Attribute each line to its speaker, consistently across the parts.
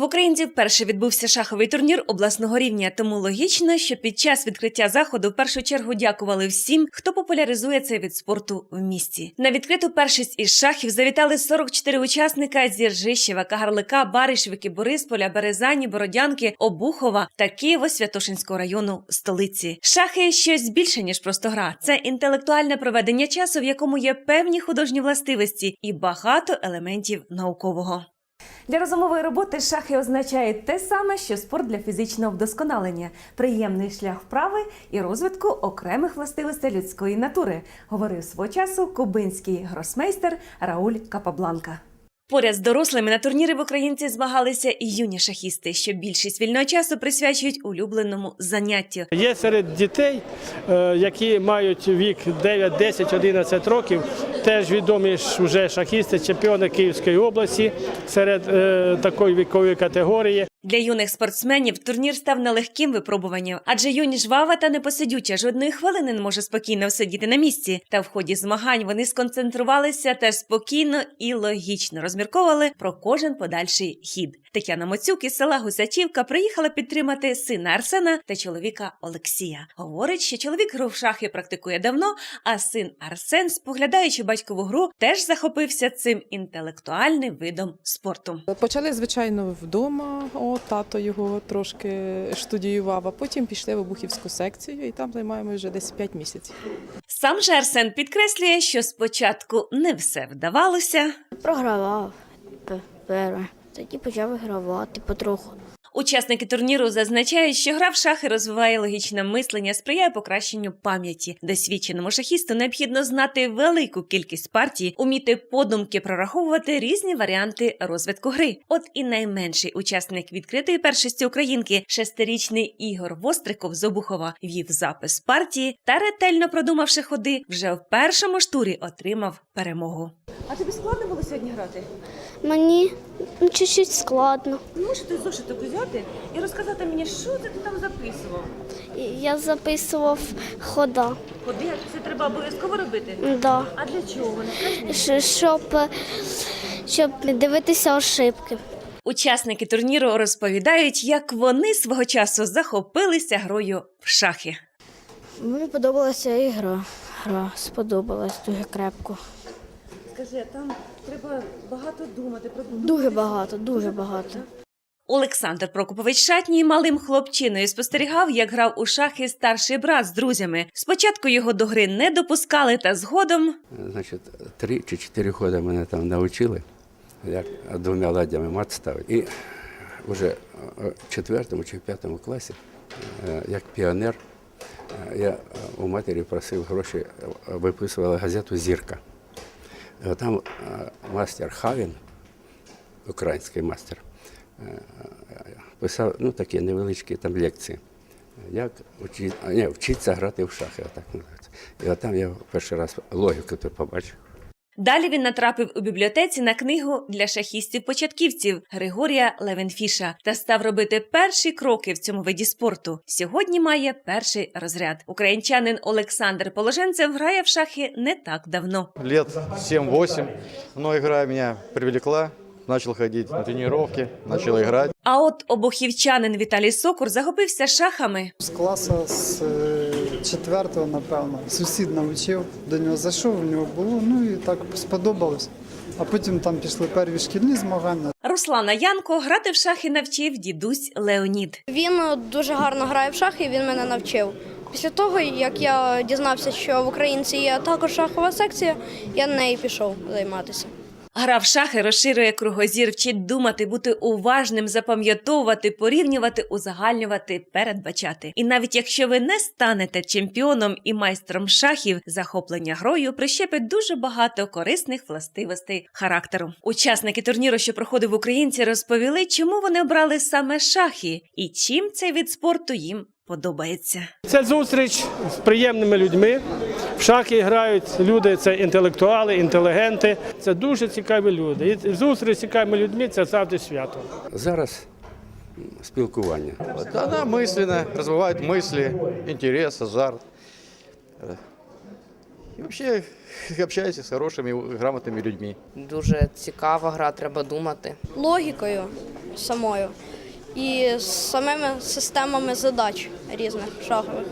Speaker 1: В Українці вперше відбувся шаховий турнір обласного рівня, тому логічно, що під час відкриття заходу в першу чергу дякували всім, хто популяризує цей від спорту в місті. На відкриту першість із шахів завітали 44 учасника з Єржищева, Кагарлика, Баришівки, Борисполя, Березані, Бородянки, Обухова та Києво-Святошинського району столиці. Шахи щось більше ніж просто гра. Це інтелектуальне проведення часу, в якому є певні художні властивості і багато елементів наукового. Для розумової роботи шахи означають те саме, що спорт для фізичного вдосконалення, приємний шлях вправи і розвитку окремих властивостей людської натури, говорив свого часу кубинський гросмейстер Рауль Капабланка. Поряд з дорослими на турніри в українці змагалися і юні шахісти, що більшість вільного часу присвячують улюбленому заняттю.
Speaker 2: Є серед дітей, е, які мають вік 9, 10, 11 років, теж відомі вже шахісти, чемпіони Київської області серед е, такої вікової категорії.
Speaker 1: Для юних спортсменів турнір став нелегким випробуванням, адже юні жвава та непосидюча жодної хвилини не може спокійно всидіти на місці. Та в ході змагань вони сконцентрувалися теж спокійно і логічно розмірковували про кожен подальший хід. Тетяна Моцюк із села Гусачівка приїхала підтримати сина Арсена та чоловіка Олексія. Говорить, що чоловік гру в шахи практикує давно, а син Арсен, споглядаючи батькову гру, теж захопився цим інтелектуальним видом спорту.
Speaker 3: Почали, звичайно, вдома. Тато його трошки штудіював, а потім пішли в обухівську секцію і там займаємося вже десь 5 місяців.
Speaker 1: Сам же Арсен підкреслює, що спочатку не все вдавалося.
Speaker 4: Програвав Тоді почав гравати потроху.
Speaker 1: Учасники турніру зазначають, що гра в шахи розвиває логічне мислення, сприяє покращенню пам'яті. Досвідченому шахісту необхідно знати велику кількість партій, уміти подумки прораховувати різні варіанти розвитку гри. От і найменший учасник відкритої першості українки, шестирічний Ігор Востриков з Обухова, вів запис партії та ретельно продумавши ходи, вже в першому ж турі отримав перемогу. А тобі складно було сьогодні грати?
Speaker 4: Мені ну, чуть-чуть складно.
Speaker 1: Можете зошиток взяти і розказати мені, що це ти там записував?
Speaker 4: І Я записував хода.
Speaker 1: Ходи, це треба обов'язково робити.
Speaker 4: Да.
Speaker 1: А для чого?
Speaker 4: Щ- Щоб, щоб дивитися ошибки.
Speaker 1: Учасники турніру розповідають, як вони свого часу захопилися грою в шахи.
Speaker 4: Мені подобалася і гра. Гра сподобалась дуже крепко.
Speaker 1: Скажи, там треба багато думати про
Speaker 4: Дуже багато, дуже багато.
Speaker 1: Олександр Прокопович Шатній малим хлопчиною спостерігав, як грав у шахи старший брат з друзями. Спочатку його до гри не допускали, та згодом
Speaker 5: Значить, три чи чотири роки мене там навчили, як двома ладдями мат ставити. І вже в четвертому чи в п'ятому класі, е, як піонер, е, я у матері просив гроші, е, виписувала газету Зірка. І Там е, мастер Хавін, український мастер, е, писав ну, такі невеличкі там лекції. Як вчитися грати в шахи, отак. І от там я перший раз логіку тут побачив.
Speaker 1: Далі він натрапив у бібліотеці на книгу для шахістів-початківців Григорія Левенфіша та став робити перші кроки в цьому виді спорту. Сьогодні має перший розряд. Українчанин Олександр Положенцев грає в шахи не так давно.
Speaker 6: лет 7-8, но гра мене привлекла, начал ходить на тренировки, начал играть.
Speaker 1: А от обухівчанин Віталій Сокур захопився шахами.
Speaker 7: З класу з е, четвертого, напевно, сусід навчив, до нього зайшов, в нього було, ну і так сподобалось. А потім там пішли перві шкільні змагання.
Speaker 1: Руслана Янко грати в шахи навчив дідусь Леонід.
Speaker 8: Він дуже гарно грає в шахи, він мене навчив. Після того, як я дізнався, що в Українці є також шахова секція, я на неї пішов займатися.
Speaker 1: Гра в шахи розширює кругозір, вчить думати, бути уважним, запам'ятовувати, порівнювати, узагальнювати, передбачати. І навіть якщо ви не станете чемпіоном і майстром шахів, захоплення грою прищепить дуже багато корисних властивостей характеру. Учасники турніру, що проходив українці, розповіли, чому вони обрали саме шахи і чим цей від спорту їм подобається.
Speaker 2: Це зустріч з приємними людьми. В шахи грають люди, це інтелектуали, інтелігенти. Це дуже цікаві люди. І зустріч з цікавими людьми це завжди свято.
Speaker 5: Зараз м, спілкування.
Speaker 6: Вот она мысленно развивает мысли, интерес, азарт. Э, И вообще общается с хорошими, грамотными людьми.
Speaker 9: Дуже цікава гра, треба думати.
Speaker 8: Логікою самою і з самими системами задач різних шахових.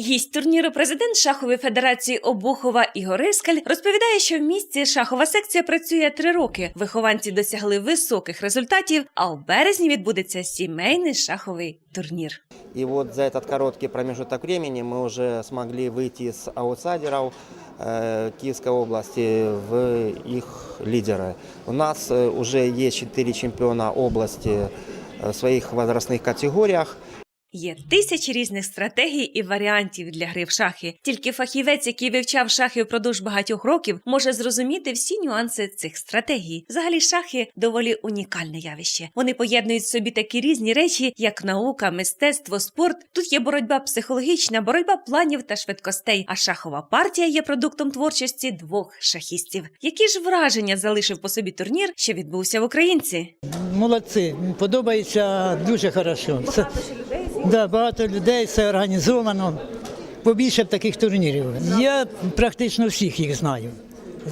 Speaker 1: Гість турніру, президент шахової федерації Обухова Ігор Искаль розповідає, що в місті шахова секція працює три роки. Вихованці досягли високих результатів. А у березні відбудеться сімейний шаховий турнір.
Speaker 9: И вот за этот короткий промежуток времени мы уже смогли выйти с аутсайдеров э, Киевской области в их лидеры. У нас э, уже есть четыре чемпиона области э, в своих возрастных категориях.
Speaker 1: Є тисячі різних стратегій і варіантів для гри в шахи. Тільки фахівець, який вивчав шахи впродовж багатьох років, може зрозуміти всі нюанси цих стратегій. Взагалі, шахи доволі унікальне явище. Вони поєднують в собі такі різні речі, як наука, мистецтво, спорт. Тут є боротьба психологічна, боротьба планів та швидкостей. А шахова партія є продуктом творчості двох шахістів. Які ж враження залишив по собі турнір, що відбувся в Українці?
Speaker 10: Молодці, подобається дуже хорошо. Да, багато людей, все організовано. Побільше б таких турнірів. Я практично всіх їх знаю.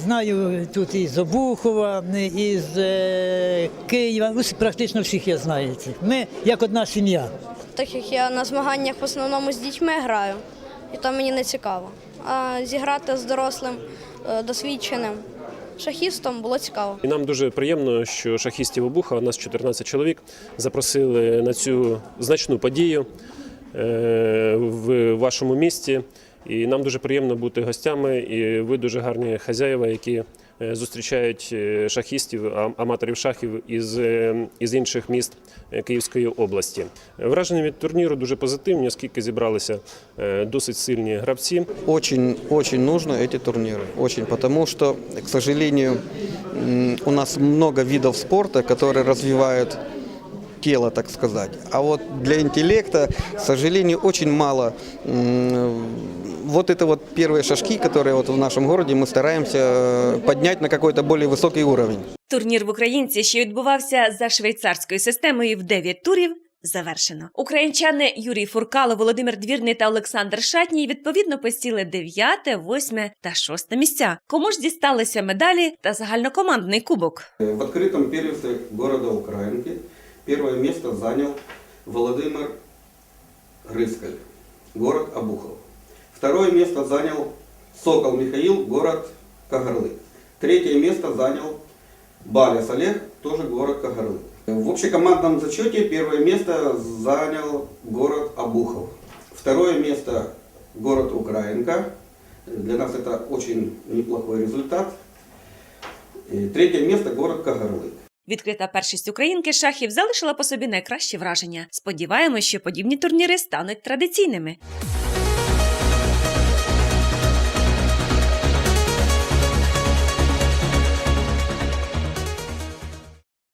Speaker 10: Знаю тут із Обухова, із е, Києва. Ус- Практично всіх я знаю. цих. Ми як одна сім'я.
Speaker 8: Так як я на змаганнях в основному з дітьми граю, і то мені не цікаво. А зіграти з дорослим, е, досвідченим шахістом було цікаво.
Speaker 11: І нам дуже приємно, що шахістів Обуха, нас 14 чоловік, запросили на цю значну подію е, в вашому місті. І нам дуже приємно бути гостями. І ви дуже гарні хазяїва, які зустрічають е, шахістів, а- аматорів шахів із, е, із інших міст е, Київської області. Враження від турніру дуже позитивні, оскільки зібралися е, досить сильні гравці.
Speaker 6: Очень, очень нужно эти турниры. Очень, потому что, к сожалению, м, у нас много видов спорта, которые развивают тело, так сказать. А вот для интеллекта, к сожалению, очень мало. м, Вот это вот первые шажки, которые вот в нашем городе мы стараемся э, поднять на какой-то более высокий уровень.
Speaker 1: Турнір в Українці, що відбувався за швейцарською системою в 9 турів. Завершено. Українчани Юрій Фуркало, Володимир Двірний та Олександр Шатній відповідно посіли 9, 8 та 6 місця. Кому ж дісталися медалі та загальнокомандний кубок?
Speaker 12: В открытом первенстве города Украинки первое место занял Владимир Рыскаль, город Обухов. Второе место занял Сокол Михаил, город Кагарлык. Третье место занял Балес Олег, тоже город Кагарлык. В общекомандном зачете первое место занял город Обухов. Второе место город Украинка. Для нас это очень неплохой результат. И третье место город Кагарлык.
Speaker 1: Відкрита першість українки шахів залишила по собі найкращі враження. Сподіваємось, що подібні турніри стануть традиційними.